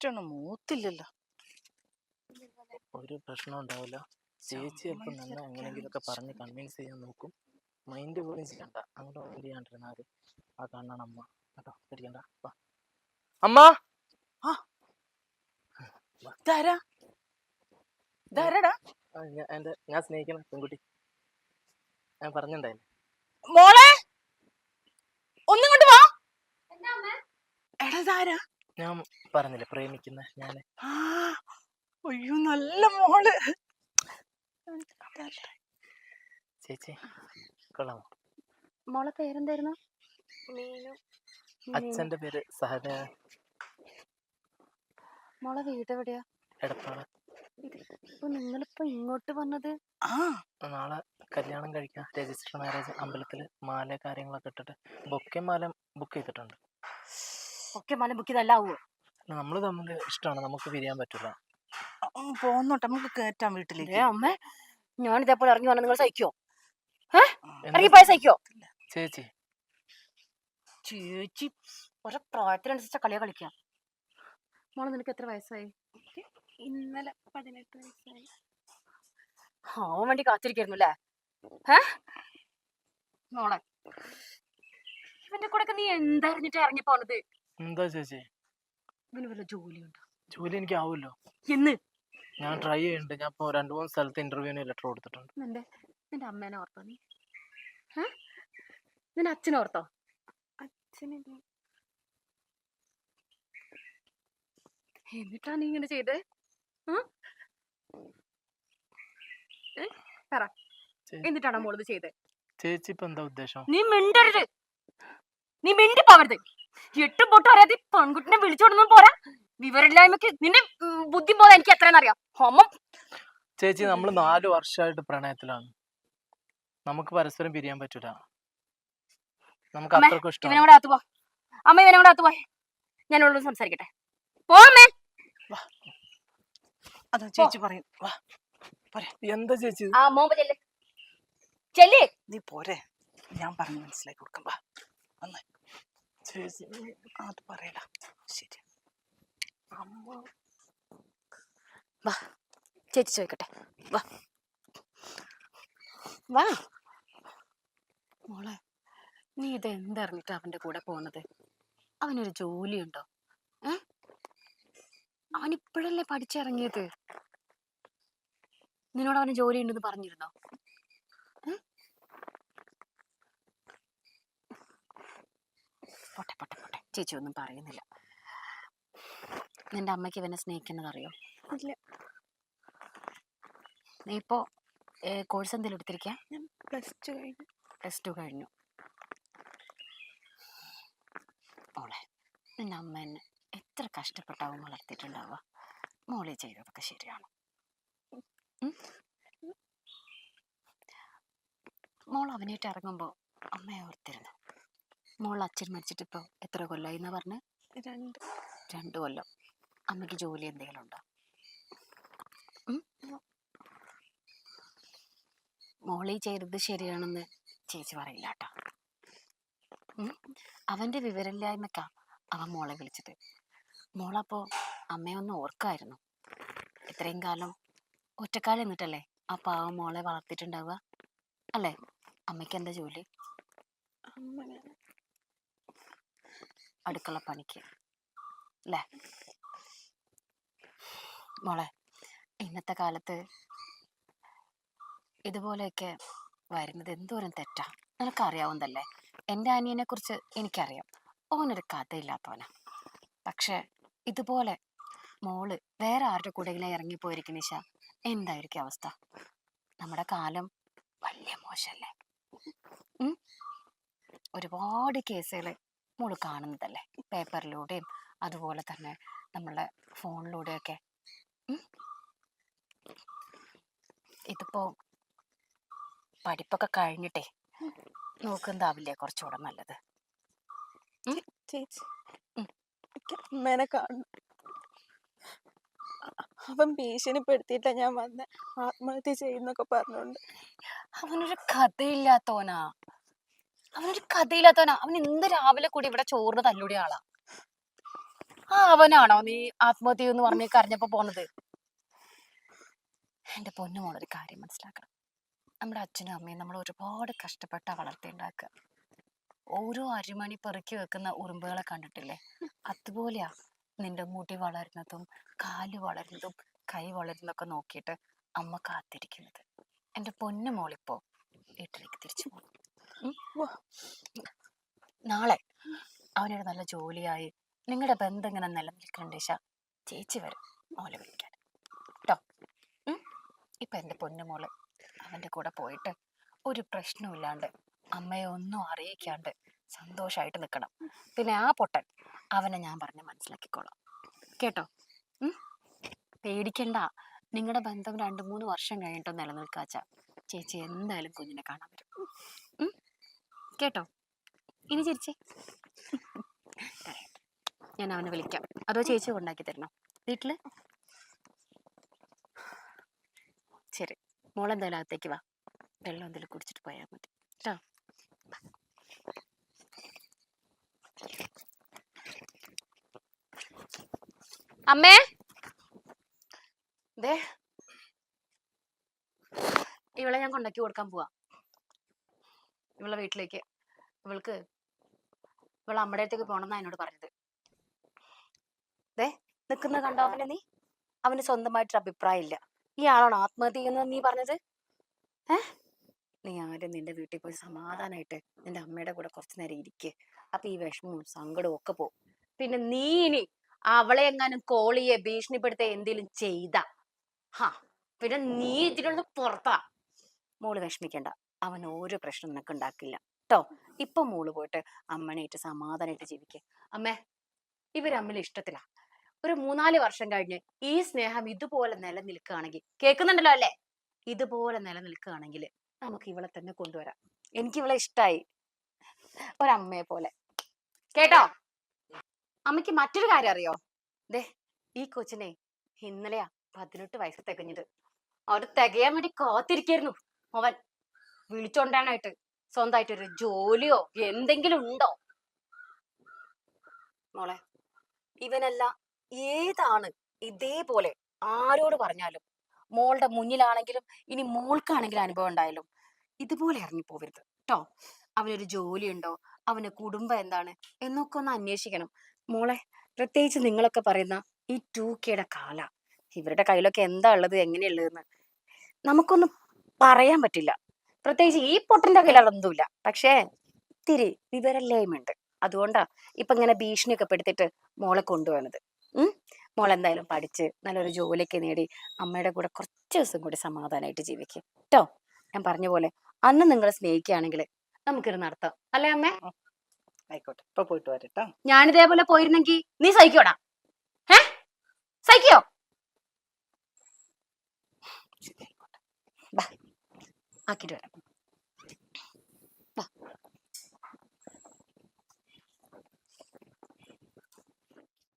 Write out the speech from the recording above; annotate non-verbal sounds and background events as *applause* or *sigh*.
ഒറ്റണം മൂത്തില്ലല്ലോ. ഒരു പ്രശ്നം ഉണ്ടാവില്ല. ചേച്ചി ഇപ്പം നന്ന എങ്ങനെയെങ്കിലുമൊക്കെ പറഞ്ഞ് കൺവിൻസ് ചെയ്യാൻ നോക്കും. മൈൻഡ് പോലും ചെയ്യണ്ട. അങ്ങോട്ട് മൈൻഡ് ചെയ്യാണ്ടിരുന്നാൽ മതി ആ കാണാണ് അമ്മ. കേട്ടോ പേടിക്കണ്ട. അമ്മ! ഞാൻ- സ്നേഹിക്കണ ഞാൻ സ്നേഹിക്കണം പെൺകുട്ടി. ഞാൻ പറഞ്ഞിട്ടുണ്ടായില്ലേ മോളെ! ഒന്നും കൊണ്ട് വാ. എടാ ഇതാരാ? ഞാൻ പറഞ്ഞില്ലേ പ്രേമിക്കുന്ന ഞാൻ *gasps* അയ്യോ നല്ല മോൾ. ചേച്ചി കൊള്ളാമോ? മോളെ പേരെന്തായിരുന്നു? അച്ഛന്റെ പേര് സഹദ മോളെ വീട് എവിടെയാ? എടപ്പാൾ. ഇപ്പൊ നിങ്ങളിപ്പോ ഇങ്ങോട്ട് വന്നത്? ആ. നാളെ കല്യാണം കഴിക്കാം രജിസ്റ്റർ മാരേജ് അമ്പലത്തിൽ മാല കാര്യങ്ങളൊക്കെ ഇട്ടിട്ട് ബൊക്കെ മാല ബുക്ക് ചെയ്തിട്ടുണ്ട്. ഒക്കെ മല ബുക്ക് ചെയ്തല്ലാവോ നമ്മൾ തമ്മിൽ ഇഷ്ടമാണ് നമുക്ക് പിരിയാൻ പറ്റില്ല പോന്നോട്ടെ. നമുക്ക് കേറ്റാൻ വീട്ടിലേക്ക്. ഏ അമ്മേ ഞാൻ ഇതേപോലെ ഇറങ്ങി വന്നാൽ നിങ്ങൾ സഹിക്കോ? എന്താ ഇറങ്ങി പോയ സഹിക്കോ? ചേച്ചി. ചേച്ചി ഒരേ പ്രായത്തിനനുസരിച്ച കളിയാ കളിക്കാം. മോളെ നിനക്ക് എത്ര വയസ്സായി? ഇന്നലെ പതിനെട്ട് വയസ്സായി. ആവാൻ വേണ്ടി കാത്തിരിക്കായിരുന്നു അല്ലേ? മോളെ ഇവന്റെ കൂടെ നീ എന്തറിഞ്ഞിട്ട് ഇറങ്ങി പോണത്? എന്താ ചേച്ചി? ഇവന് വല്ല ജോലിയുണ്ടോ? ജോലി എനിക്ക് ആവുമല്ലോ. എന്ന്? ഞാൻ ട്രൈ ചെയ്യുന്നുണ്ട്. ഞാൻ ഇപ്പോൾ രണ്ട് മൂന്ന് സ്ഥലത്ത് ഇന്റർവ്യൂവിന് ലെറ്റർ കൊടുത്തിട്ടുണ്ട്. നിന്റെ നിന്റെ അമ്മേനെ ഓർത്തോ നീ? ഏ നിന്റെ അച്ഛനെ ഓർത്തോ? അച്ഛനില്ല എന്നിട്ടാ നീ ഇങ്ങനെ ചെയ്തേ? ആ? ഏ? പറ. ചേ- എന്നിട്ടാണോ മോളത് ചെയ്തേ? ചേച്ചി ഇപ്പൊ എന്താ ഉദ്ദേശം? നീ മിണ്ടരുത്. നീ മിണ്ടി പോവരുത് എട്ട് പൊട്ട് അറിയാതെ പെൺകുട്ടിനെ വിളിച്ചോടൊന്നും പോരാ? വിവരമില്ലായ്മക്ക് നിന്റെ ബുദ്ധി പോലെ എനിക്ക് എത്രയെന്നറിയാം ഹോമം. ചേച്ചി നമ്മൾ നാല് വർഷമായിട്ട് പ്രണയത്തിലാണ്. നമുക്ക് പരസ്പരം പിരിയാൻ പറ്റൂല. നമുക്ക് അമ്മേ, അത്രക്കും ഇഷ്ടമാണ്. ഇവനെ കൂടെ അകത്ത് പോ. അമ്മ അകത്ത് ഞാൻ ഉള്ളു സംസാരിക്കട്ടെ. പോമേ അത് ചേച്ചി പറയും. വാ എന്താ ചേച്ചി? ഇത്? ആ മോമ്പ ചെല്ല്. ചെല്ല്. നീ പോരെ. ഞാൻ പറഞ്ഞു മനസ്സിലാക്കി കൊടുക്കാം. വാ വന്നേ. അത് പറയടാ. ശരി. വാ. ചേച്ചി ചോദിക്കട്ടെ. വാ. വാ. മോളെ നീ ഇത് എന്തറിഞ്ഞിട്ട് അവന്റെ കൂടെ പോണത് അവനൊരു ജോലിയുണ്ടോ? ഏ? അവൻ ഇപ്പോഴല്ലേ പഠിച്ചിറങ്ങിയത്? നിന്നോട് അവന് ജോലി ഉണ്ടെന്ന് പറഞ്ഞിരുന്നോ ഏ? പോട്ടെ പോട്ടെ പോട്ടെ ചേച്ചി ഒന്നും പറയുന്നില്ല. നിന്റെ അമ്മയ്ക്ക് ഇവനെ സ്നേഹിക്കുന്നത് അറിയോ? ഇല്ല. നീ ഇപ്പോ കോഴ്സ് എന്തെങ്കിലും എടുത്തിരിക്കുക ഞാൻ പ്ലസ് ടു കഴിഞ്ഞു. പ്ലസ് ടു കഴിഞ്ഞു. മോളെ നിന്റെ അമ്മ എന്നെ എത്ര കഷ്ടപ്പെട്ടാവും വളർത്തിയിട്ടുണ്ടാവുക. മോളെ ചെയ്തതൊക്കെ ശരിയാണ്. മോൾ അവനായിട്ട് ഇറങ്ങുമ്പോൾ അമ്മയെ ഓർത്തിരുന്നു? മോൾ അച്ഛൻ മരിച്ചിട്ട് ഇപ്പോൾ എത്ര കൊല്ലമായി എന്നാ പറഞ്ഞ്? രണ്ട്. രണ്ട് കൊല്ലം. അമ്മയ്ക്ക് ജോലി എന്തെങ്കിലും ഉണ്ടോ? മോളി മോളീ ചെയ്തത് ശരിയാണെന്ന് ചേച്ചി പറയില്ല കേട്ടോ അവന്റെ വിവരമില്ലായ്മക്കാ അവൻ മോളെ വിളിച്ചത്. മോളപ്പോ അമ്മയൊന്നും ഓർക്കായിരുന്നു. ഇത്രയും കാലം ഒറ്റക്കാലം നിന്നിട്ടല്ലേ ആ പാവം മോളെ വളർത്തിയിട്ടുണ്ടാവുക? അല്ലേ? അമ്മയ്ക്ക് എന്താ ജോലി അടുക്കള പണിക്ക്. അല്ലേ മോളെ ഇന്നത്തെ കാലത്ത് ഇതുപോലെയൊക്കെ വരുന്നത് എന്തോരം തെറ്റാ? നിനക്കറിയാവുന്നതല്ലേ? എന്റെ അനിയനെ കുറിച്ച് എനിക്കറിയാം. ഓനൊരു കഥയില്ലാത്തവനാ. പക്ഷെ ഇതുപോലെ മോൾ വേറെ ആരുടെ കൂടെയെങ്കിലും ഇറങ്ങിപ്പോയിരിക്കുന്ന നിശ എന്തായിരിക്കും അവസ്ഥ? നമ്മുടെ കാലം വലിയ മോശമല്ലേ ഒരുപാട് കേസുകൾ മോൾ കാണുന്നതല്ലേ? പേപ്പറിലൂടെയും അതുപോലെ തന്നെ നമ്മളെ ഫോണിലൂടെയൊക്കെ. ഇതിപ്പോൾ ഇതിപ്പോ പഠിപ്പൊക്കെ കഴിഞ്ഞിട്ടേ നോക്കുന്നതാവില്ലേ കുറച്ചുകൂടെ നല്ലത്. ചേച്ചി. അമ്മേനെ അവൻ ഭീഷണിപ്പെടുത്തിയിട്ടാ ഞാൻ വന്ന. ആത്മഹത്യ ചെയ്യുന്നൊക്കെ പറഞ്ഞോണ്ട്. അവനൊരു കഥയില്ലാത്തവനാ അവനൊരു കഥയില്ലാത്തവനാ. അവൻ ഇന്ന് രാവിലെ കൂടി ഇവിടെ ചോറിന് തല്ലുടിയ ആളാ. ആ അവനാണോ നീ ആത്മഹത്യ എന്ന് പറഞ്ഞ് കരഞ്ഞപ്പോ പോണത് എന്റെ പൊന്നു മോളൊരു കാര്യം മനസ്സിലാക്കണം. നമ്മുടെ അച്ഛനും അമ്മയും നമ്മൾ ഒരുപാട് കഷ്ടപ്പെട്ട വളർത്തിണ്ടാക്കുക ഓരോ അരിമണി പെറുക്കി വെക്കുന്ന ഉറുമ്പുകളെ കണ്ടിട്ടില്ലേ? അതുപോലെയാ നിന്റെ മുടി വളരുന്നതും കാൽ വളരുന്നതും കൈ വളരുന്നതൊക്കെ നോക്കിയിട്ട് അമ്മ കാത്തിരിക്കുന്നത്. എന്റെ പൊന്നു മോളിപ്പോ വീട്ടിലേക്ക് തിരിച്ചു പോകും നാളെ അവനൊരു നല്ല ജോലിയായി നിങ്ങളുടെ ബന്ധം ഇങ്ങനെ നിലനിൽക്കുന്നുണ്ട് ചേച്ചി വരും മോളെ വിളിക്കാൻ. കേട്ടോ ഇപ്പൊ എന്റെ പൊന്നുമോൾ അവന്റെ കൂടെ പോയിട്ട് ഒരു പ്രശ്നമില്ലാണ്ട് അമ്മയെ ഒന്നും അറിയിക്കാണ്ട് സന്തോഷമായിട്ട് നിൽക്കണം പിന്നെ ആ പൊട്ടൻ അവനെ ഞാൻ പറഞ്ഞ് മനസ്സിലാക്കിക്കോളാം. കേട്ടോ? പേടിക്കണ്ട. നിങ്ങളുടെ ബന്ധം രണ്ട് മൂന്ന് വർഷം കഴിഞ്ഞിട്ടോ നിലനിൽക്കാച്ച ചേച്ചി എന്തായാലും കുഞ്ഞിനെ കാണാൻ ഉം? കേട്ടോ? ഇനി ചിരിച്ചേ. ഞാൻ അവനെ വിളിക്കാം. അതോ ചേച്ചി കൊണ്ടാക്കി തരണോ? വീട്ടിൽ? ശരി. മോളെന്തായാലും അകത്തേക്ക് വാ. വെള്ളം എന്തെങ്കിലും കുടിച്ചിട്ട് പോയാൽ മതി. കേട്ടോ അമ്മേ? ദേ. ഇവളെ ഞാൻ കൊണ്ടാക്കി കൊടുക്കാൻ പോവാ. ഇവളെ വീട്ടിലേക്ക്. ഇവൾക്ക് ഇവളെ അമ്മയുടെ അടുത്തേക്ക് പോണെന്നാ എന്നോട് പറഞ്ഞത്. ദേ നിക്കുന്ന കണ്ടോ അവനെ നീ? അവന് സ്വന്തമായിട്ടൊരു അഭിപ്രായം ഇല്ല. ഈ ആളാണ് ആത്മഹത്യ ചെയ്യുന്നത് നീ പറഞ്ഞത്? ഏ? നീ ആരും നിന്റെ വീട്ടിൽ പോയി സമാധാനമായിട്ട് നിന്റെ അമ്മയുടെ കൂടെ കുറച്ചു നേരം ഇരിക്കുക അപ്പൊ ഈ വിഷമവും സങ്കടവും ഒക്കെ പോകും പിന്നെ നീ ഇനി അവളെ എങ്ങാനും കോളിയെ ഭീഷണിപ്പെടുത്ത എന്തെങ്കിലും ചെയ്ത. ഹാ പിന്നെ നീ ഇതിനുള്ള പുറത്താ. മോൾ വിഷമിക്കണ്ട. അവൻ ഒരു പ്രശ്നം നിനക്ക് ഉണ്ടാക്കില്ല കേട്ടോ ഇപ്പൊ മോൾ പോയിട്ട് അമ്മനായിട്ട് സമാധാനമായിട്ട് ജീവിക്കുക അമ്മേ ഇവർ തമ്മിൽ ഇഷ്ടത്തിലാ. ഒരു മൂന്നാൽ വർഷം കഴിഞ്ഞ് ഈ സ്നേഹം ഇതുപോലെ നിലനിൽക്കുകയാണെങ്കിൽ കേൾക്കുന്നുണ്ടല്ലോ അല്ലേ? ഇതുപോലെ നിലനിൽക്കുകയാണെങ്കിൽ നമുക്ക് ഇവളെ തന്നെ കൊണ്ടുവരാം. എനിക്ക് ഇവളെ ഇഷ്ടായി. ഒരമ്മയെ പോലെ. കേട്ടോ? അമ്മയ്ക്ക് മറ്റൊരു കാര്യം അറിയോ? ദേ ഈ കൊച്ചിനെ ഇന്നലെയാ പതിനെട്ട് വയസ്സ് തികഞ്ഞത്. അവർ തികയാൻ വേണ്ടി കാത്തിരിക്കായിരുന്നു. അവൻ വിളിച്ചോണ്ടാനായിട്ട് സ്വന്തമായിട്ട് ഒരു ജോലിയോ എന്തെങ്കിലും ഉണ്ടോ? മോളെ ഇവനല്ല ഏതാണ് ഇതേപോലെ ആരോട് പറഞ്ഞാലും മോളുടെ മുന്നിലാണെങ്കിലും ഇനി മോൾക്കാണെങ്കിലും അനുഭവം ഉണ്ടായാലും ഇതുപോലെ ഇറങ്ങിപ്പോവരുത് കേട്ടോ അവനൊരു ജോലി ഉണ്ടോ അവന് കുടുംബം എന്താണ്? എന്നൊക്കെ ഒന്ന് അന്വേഷിക്കണം. മോളെ പ്രത്യേകിച്ച് നിങ്ങളൊക്കെ പറയുന്ന ഈ ടു കെയുടെ കാല ഇവരുടെ കയ്യിലൊക്കെ എന്താ ഉള്ളത് എങ്ങനെയുള്ളതെന്ന് നമുക്കൊന്നും പറയാൻ പറ്റില്ല. പ്രത്യേകിച്ച് ഈ പൊട്ടന്റെ കയ്യിൽ അതൊന്നുമില്ല പക്ഷേ ഇത്തിരി വിവരല്ലേമുണ്ട് അതുകൊണ്ടാ ഇപ്പൊ ഇങ്ങനെ ഭീഷണിയൊക്കെ പെടുത്തിട്ട് മോളെ കൊണ്ടുപോകുന്നത് ഉം? മോൾ എന്തായാലും പഠിച്ച് നല്ലൊരു ജോലിയൊക്കെ നേടി അമ്മയുടെ കൂടെ കുറച്ച് ദിവസം കൂടി സമാധാനമായിട്ട് ജീവിക്കും. കേട്ടോ ഞാൻ പറഞ്ഞ പോലെ അന്ന് നിങ്ങളെ സ്നേഹിക്കുകയാണെങ്കിൽ നമുക്കിത് നടത്താം. അല്ലേ അമ്മേ? ആയിക്കോട്ടെ. ഇപ്പൊ പോയിട്ട് വരട്ടോ. ഞാനിതേപോലെ പോയിരുന്നെങ്കിൽ നീ സഹിക്കോടാ? ഏ സഹിക്കോ? ശരി ആയിക്കോട്ടെ ആക്കിട്ട് വരാം